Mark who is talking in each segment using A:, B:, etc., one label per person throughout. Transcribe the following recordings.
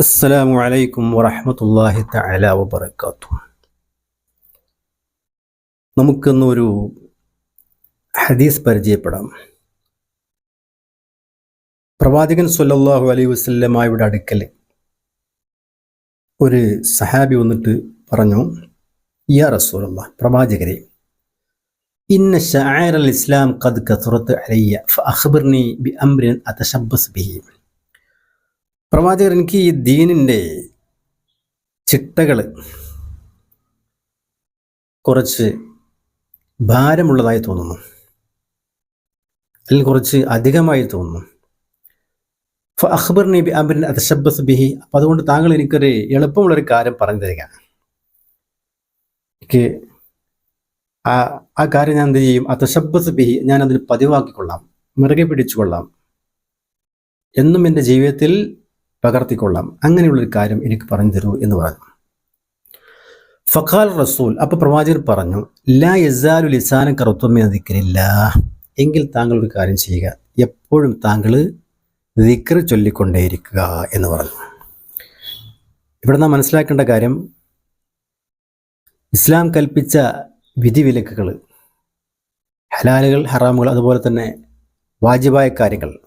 A: അസ്സലാമു അലൈക്കും വറഹമത്തല്ലാഹി തആല വബറകാത്തു നമുക്കിന്നൊരു ഹദീസ് പരിചയപ്പെടാം. പ്രവാചകൻ സല്ലാഹു അലൈ വസല്ലമായുടെ അടുക്കൽ ഒരു സഹാബി വന്നിട്ട് പറഞ്ഞു യാ റസൂലല്ലാ പ്രവാചകരെ ഇന്ന ഷായർ അൽ ഇസ്ലാം ഖദ് കസുറത്ത് അലയ്യ ഫഅഖ്ബിർനി ബി അംരിൻ അതശബ്ബസ് ബിഹി. പ്രവാചകർ എനിക്ക് ഈ ദീനിന്റെ ചിട്ടകൾ കുറച്ച് ഭാരമുള്ളതായി തോന്നുന്നു. അല്ലെങ്കിൽ കുറച്ച് അധികമായി തോന്നുന്നു. അഖ്ബർ നബി അബിൻ അതശബ്ദ ബിഹി. അപ്പം അതുകൊണ്ട് താങ്കൾ എനിക്കൊരു എളുപ്പമുള്ളൊരു കാര്യം പറഞ്ഞു തരിക. എനിക്ക് ആ ആ കാര്യം ഞാൻ എന്ത് ചെയ്യും? അതശബ്ദ ബിഹി ഞാൻ അതിന് പതിവാക്കിക്കൊള്ളാം. മുറുകെ പിടിച്ചുകൊള്ളാം. എന്നും എന്റെ ജീവിതത്തിൽ പകർത്തിക്കൊള്ളാം. അങ്ങനെയുള്ളൊരു കാര്യം എനിക്ക് പറഞ്ഞു തരൂ എന്ന് പറഞ്ഞു. ഫഖാൽ റസൂൽ അപ്പൊ പ്രവാചകർ പറഞ്ഞു ലാ യസാലു ലിസാന കറുത്വമേ ദിക്കരില്ല എങ്കിൽ താങ്കൾ ഒരു കാര്യം ചെയ്യുക എപ്പോഴും താങ്കൾ ദിക്ർ ചൊല്ലിക്കൊണ്ടേയിരിക്കുക എന്ന് പറഞ്ഞു. ഇവിടെ നാം മനസ്സിലാക്കേണ്ട കാര്യം ഇസ്ലാം കൽപ്പിച്ച വിധിവിലക്കുകൾ ഹലാലുകൾ ഹറാമുകൾ അതുപോലെ തന്നെ വാജിബായ കാര്യങ്ങൾ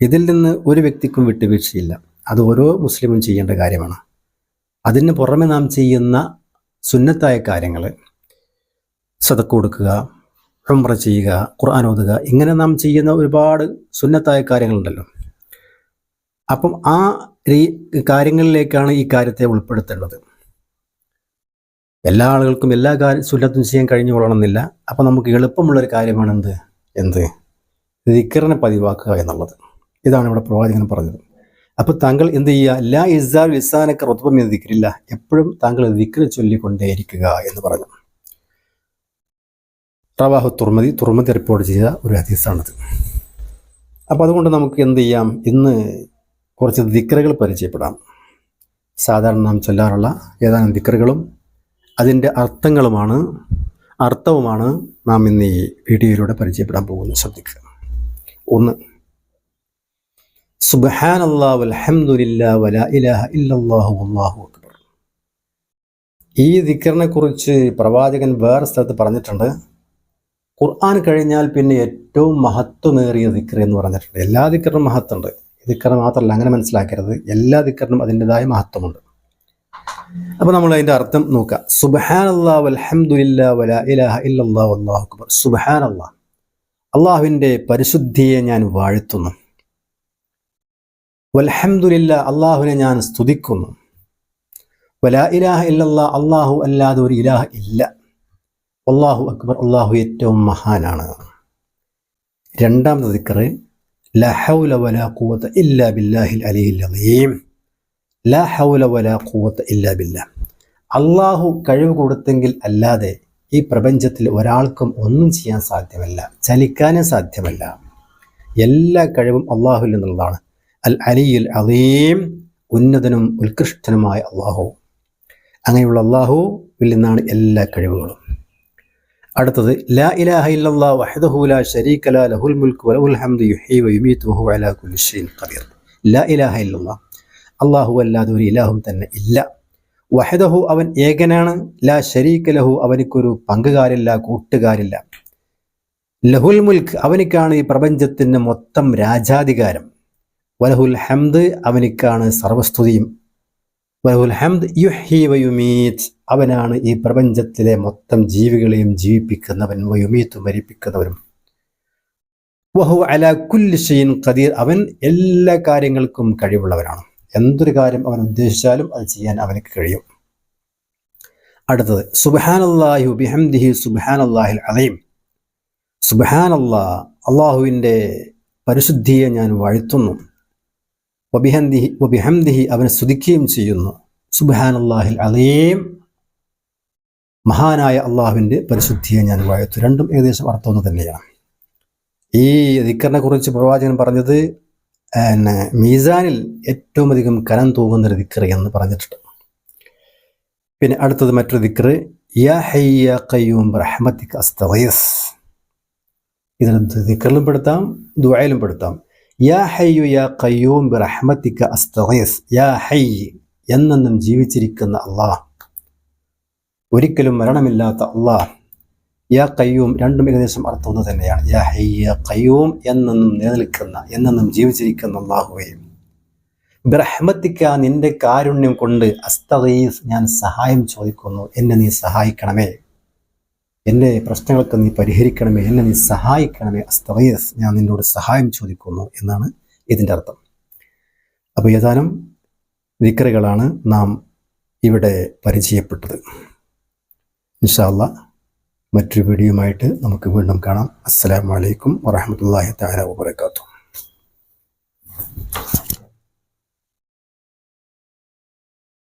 A: ഇതിൽ നിന്ന് ഒരു വ്യക്തിക്കും വിട്ടുവീഴ്ചയില്ല. അത് ഓരോ മുസ്ലിമും ചെയ്യേണ്ട കാര്യമാണ്. അതിന് പുറമെ നാം ചെയ്യുന്ന സുന്നത്തായ കാര്യങ്ങൾ സതക്ക് കൊടുക്കുക ഉംറ ചെയ്യുക ഖുർആൻ ഓതുക ഇങ്ങനെ നാം ചെയ്യുന്ന ഒരുപാട് സുന്നത്തായ കാര്യങ്ങളുണ്ടല്ലോ. അപ്പം ആ കാര്യങ്ങളിലേക്കാണ് ഈ കാര്യത്തെ ഉൾപ്പെടുത്തേണ്ടത്. എല്ലാ ആളുകൾക്കും എല്ലാ കാര്യം സുന്നത്തും ചെയ്യാൻ കഴിഞ്ഞു കൊള്ളണമെന്നില്ല അപ്പം നമുക്ക് എളുപ്പമുള്ളൊരു കാര്യമാണ് എന്ത്? എന്ത് ദിക്കറിനെ പതിവാക്കുക എന്നുള്ളത്. ഇതാണ് ഇവിടെ പ്രവാചകൻ പറഞ്ഞത്. അപ്പോൾ താങ്കൾ എന്ത് ചെയ്യുക? ലാ ഇസാർ ഇസാനൊക്കെ റൊത്തപ്പം എന്ന് ദിക്രില്ല. എപ്പോഴും താങ്കൾ ദിക്ര ചൊല്ലിക്കൊണ്ടേയിരിക്കുക എന്ന് പറഞ്ഞു. റവാഹു തുർമതി തുർമതി റിപ്പോർട്ട് ചെയ്ത ഒരു ഹദീസാണത്. അപ്പോൾ അതുകൊണ്ട് നമുക്ക് എന്ത് ചെയ്യാം? ഇന്ന് കുറച്ച് ദിക്രകൾ പരിചയപ്പെടാം. സാധാരണ നാം ചൊല്ലാറുള്ള ഏതാനും ദിക്രകളും അതിന്റെ അർത്ഥങ്ങളുമാണ് അർത്ഥവുമാണ് നാം ഇന്ന് ഈ വീഡിയോയിലൂടെ പരിചയപ്പെടാൻ പോകുന്നത്. ശ്രദ്ധിക്കുക. ഒന്ന് അക്ബർ. ഈ ദിക്കറിനെ കുറിച്ച് പ്രവാചകൻ വേറെ സ്ഥലത്ത് പറഞ്ഞിട്ടുണ്ട്. ഖുർആൻ കഴിഞ്ഞാൽ പിന്നെ ഏറ്റവും മഹത്വമേറിയ ദിക്കർ എന്ന് പറഞ്ഞിട്ടുണ്ട്. എല്ലാ ദിക്കറിനും മഹത്വമുണ്ട്. ദിക്കർ മാത്രമല്ല അങ്ങനെ മനസ്സിലാക്കരുത്. എല്ലാ ദിക്കറിനും അതിന്റെതായ മഹത്വമുണ്ട്. അപ്പോൾ നമ്മൾ അതിന്റെ അർത്ഥം നോക്കാം സുബഹാൻ അള്ളാഹ് വല ഇലാഹ അക്ബർ. പരിശുദ്ധിയെ ഞാൻ വാഴ്ത്തുന്നു. വൽഹംദുലില്ല അള്ളാഹുവിനെ ഞാൻ സ്തുതിക്കുന്നു. വലാ ഇലാഹ ഇല്ലല്ലാ അള്ളാഹു അല്ലാതെ ഒരു ഇലാഹ ഇല്ല. അള്ളാഹു അക്ബർ അള്ളാഹു ഏറ്റവും മഹാനാണ്. രണ്ടാമത്തെ ദിക്കറ് ലഹൗല വല ഖുവത ഇല്ലാ ബില്ലാഹിൽ അലിയിൽ അലീം. ല ഹൗല വലാ ഖുവത ഇല്ലാ ബില്ലാ. അള്ളാഹു കഴിവ് കൊടുത്തെങ്കിൽ അല്ലാതെ ഈ പ്രപഞ്ചത്തിൽ ഒരാൾക്കും ഒന്നും ചെയ്യാൻ സാധ്യമല്ല ചലിക്കാനും സാധ്യമല്ല. എല്ലാ കഴിവും അള്ളാഹുവിൽ നിന്നുള്ളതാണ്. അൽ അലിയുൽ അലീം ഉന്നതനും ഉത്കൃഷ്ടനുമായ അള്ളാഹു. അങ്ങനെയുള്ള അള്ളാഹുവിൽ നിന്നാണ് എല്ലാ കഴിവുകളും. അടുത്തത് ലാ ഇലാഹ ഇല്ലല്ലാ വഹദഹു ലാ ശരീക ലാ ലഹുൽ മുൽക്ക് വലഹുൽ ഹംദു യുഹീ വയുമീതു വഹു അലാ കുല്ലി ഷൈഇൻ ഖദീർ. ലാ ഇലാഹ ഇല്ലല്ലാ അള്ളാഹു അല്ലാതെ ഒരു ഇലാഹും തന്നെ ഇല്ല. വഹദഹു അവൻ ഏകനാണ്. ലാ ശരീക ലഹു അവനിക്കൊരു പങ്കുകാരില്ല കൂട്ടുകാരില്ല. ലഹുൽ മുൽക്ക് അവനിക്കാണ് ഈ പ്രപഞ്ചത്തിന്റെ മൊത്തം രാജാധികാരം. വലഹുൽ ഹംദ് അവനിക്കാണ് സർവസ്തുതിയും. വലഹുൽ ഹംദ് യുഹി വയുമീത് അവനാണ് ഈ പ്രപഞ്ചത്തിലെ മൊത്തം ജീവികളെയും ജീവിപ്പിക്കുന്നവൻ വയുമീത്ത് മരിപ്പിക്കുന്നവനും. വഹു അല കുല്ലിഷയിൻ ഖദീർ. അവൻ എല്ലാ കാര്യങ്ങൾക്കും കഴിവുള്ളവനാണ്. എന്തൊരു കാര്യം അവൻ ഉദ്ദേശിച്ചാലും അത് ചെയ്യാൻ അവനക്ക് കഴിയും. അടുത്തത് സുബാനല്ലാഹു ബിഹംദിഹി സുബാനല്ലാഹിൽ അലീം. സുബാനല്ലാ അള്ളാഹുവിന്റെ പരിശുദ്ധിയെ ഞാൻ വാഴ്ത്തുന്നു. വബിഹന്ദിഹി അവനെ സ്തുതിക്കുകയും ചെയ്യുന്നു. സുബാനല്ലാഹിൽ അലീം. മഹാനായ അള്ളാഹുവിന്റെ പരിശുദ്ധിയെ ഞാൻ വായത്തു രണ്ടും ഏകദേശം അർത്ഥം തന്നെയാണ്. ഈ ദിക്കറിനെ കുറിച്ച് പ്രവാചകൻ പറഞ്ഞത് പിന്നെ മീസാനിൽ ഏറ്റവും അധികം കനം തൂങ്ങുന്ന ഒരു ദിക്കർ എന്ന് പറഞ്ഞിട്ടുണ്ട്. പിന്നെ അടുത്തത് മറ്റൊരു ദിക്കർ യാ ഹയ്യ ദിക്കറിലും പെടുത്താം ദുബായിലും പെടുത്താം. യാ ഹയ്യു യാ കയ്യൂം ബിറഹ്മത്തിക അസ്തഗീസ് യാ ഹയ്യ് എന്നെന്നും ജീവിച്ചിരിക്കുന്ന അള്ളാഹ്. ഒരിക്കലും മരണമില്ലാത്ത അള്ളാഹ്. യാ കയ്യൂം രണ്ടും ഏകദേശം അർത്ഥം ഒന്ന് തന്നെയാണ്. യാ ഹയ്യ കയ്യൂം എന്നെന്നും നിലനിൽക്കുന്ന എന്നെന്നും ജീവിച്ചിരിക്കുന്ന അള്ളാഹുവേ. ബ്രഹ്മത്തിക്ക നിന്റെ കാരുണ്യം കൊണ്ട് അസ്തഗീസ് ഞാൻ സഹായം ചോദിക്കുന്നു. എന്നെ നീ സഹായിക്കണമേ. എന്റെ പ്രശ്നങ്ങൾക്ക് നീ പരിഹരിക്കണമേ എന്നെ നീ സഹായിക്കണമേ അസ്തവയസ് ഞാൻ നിന്നോട് സഹായം ചോദിക്കുന്നു എന്നാണ് ഇതിന്റെ അർത്ഥം. അപ്പോൾ ഏതാനും വിക്രകളാണ് നാം ഇവിടെ പരിചയപ്പെട്ടത്. ഇൻഷാല്ല മറ്റൊരു വീഡിയോയുമായിട്ട് നമുക്ക് വീണ്ടും കാണാം. അസ്സാം വലൈക്കും വറഹമത്തല്ലാഹി തആല വബറകാതുഹു.